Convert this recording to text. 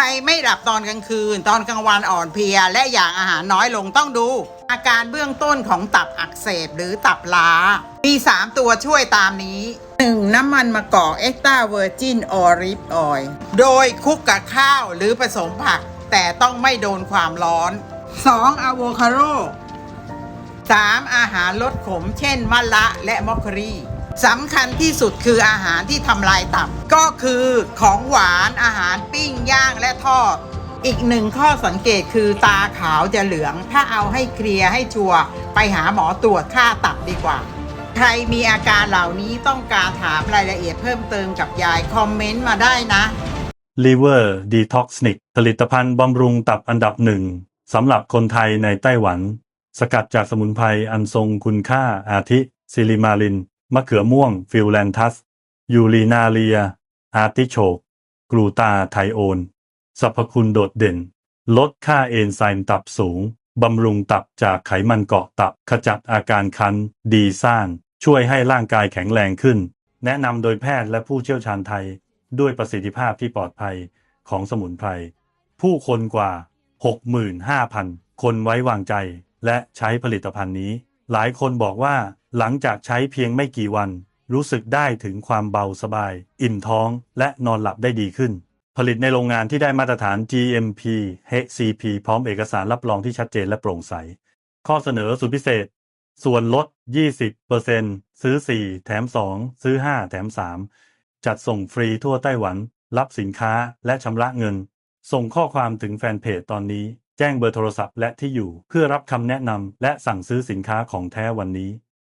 รไม่หลับตอนกลางคืน ตอนกลางวันอ่อนเพลีย และอยากอาหารน้อยลงต้องดู อาการเบื้องต้นของตับอักเสบหรือตับล้า มี 3 ตัวช่วยตามนี้ 1. น้ำมันมะกอกเอ็กต a าเวอร์จินออริฟออยโดยคลุกกับข้าวหรือผสมผัก แต่ต้องไม่โดนความร้อน 2. อะโวคาโด 3. อาหารลดขม เช่นมะละและมอคครี สำคัญที่สุดคืออาหารที่ทำลายตับ ก็คือของหวานอาหารปิ้งย่างและทอด อีกหนึ่งข้อสังเกตคือตาขาวจะเหลือง ถ้าเอาให้เคลียร์ให้ชัวร์ไปหาหมอตรวจค่าตับดีกว่า ใครมีอาการเหล่านี้ต้องการถามรายละเอียดเพิ่มเติมกับยายคอมเมนต์มาได้นะ Liver Detoxnic ผลิตภัณฑ์บำรุงตับอันดับหนึ่งสำหรับคนไทยในไต้หวัน สกัดจากสมุนไพรอันทรงคุณค่าอาทิซิลิมาลิน มะเขือม่วงฟิลแลนทัส ยูรีนาเลีย อาร์ติโชก กลูตาไทโอน สรรพคุณโดดเด่น ลดค่าเอนไซม์ตับสูง บำรุงตับจากไขมันเกาะตับ ขจัดอาการคัน ดีซ่านช่วยให้ร่างกายแข็งแรงขึ้น แนะนำโดยแพทย์และผู้เชี่ยวชาญไทย ด้วยประสิทธิภาพที่ปลอดภัยของสมุนไพร ผู้คนกว่า 65,000 คนไว้วางใจ และใช้ผลิตภัณฑ์นี้ หลายคนบอกว่า หลังจากใช้เพียงไม่กี่วัน รู้สึกได้ถึงความเบาสบาย อิ่มท้องและนอนหลับได้ดีขึ้น ผลิตในโรงงานที่ได้มาตรฐาน GMP HCP พร้อมเอกสารรับรองที่ชัดเจนและโปร่งใส ข้อเสนอสุดพิเศษ ส่วนลด 20%ซื้อ 4 แถม 2 ซื้อ 5 แถม 3 จัดส่งฟรีทั่วไต้หวัน รับสินค้าและชำระเงิน ส่งข้อความถึงแฟนเพจตอนนี้ แจ้งเบอร์โทรศัพท์และที่อยู่เพื่อรับคำแนะนำและสั่งซื้อสินค้าของแท้วันนี้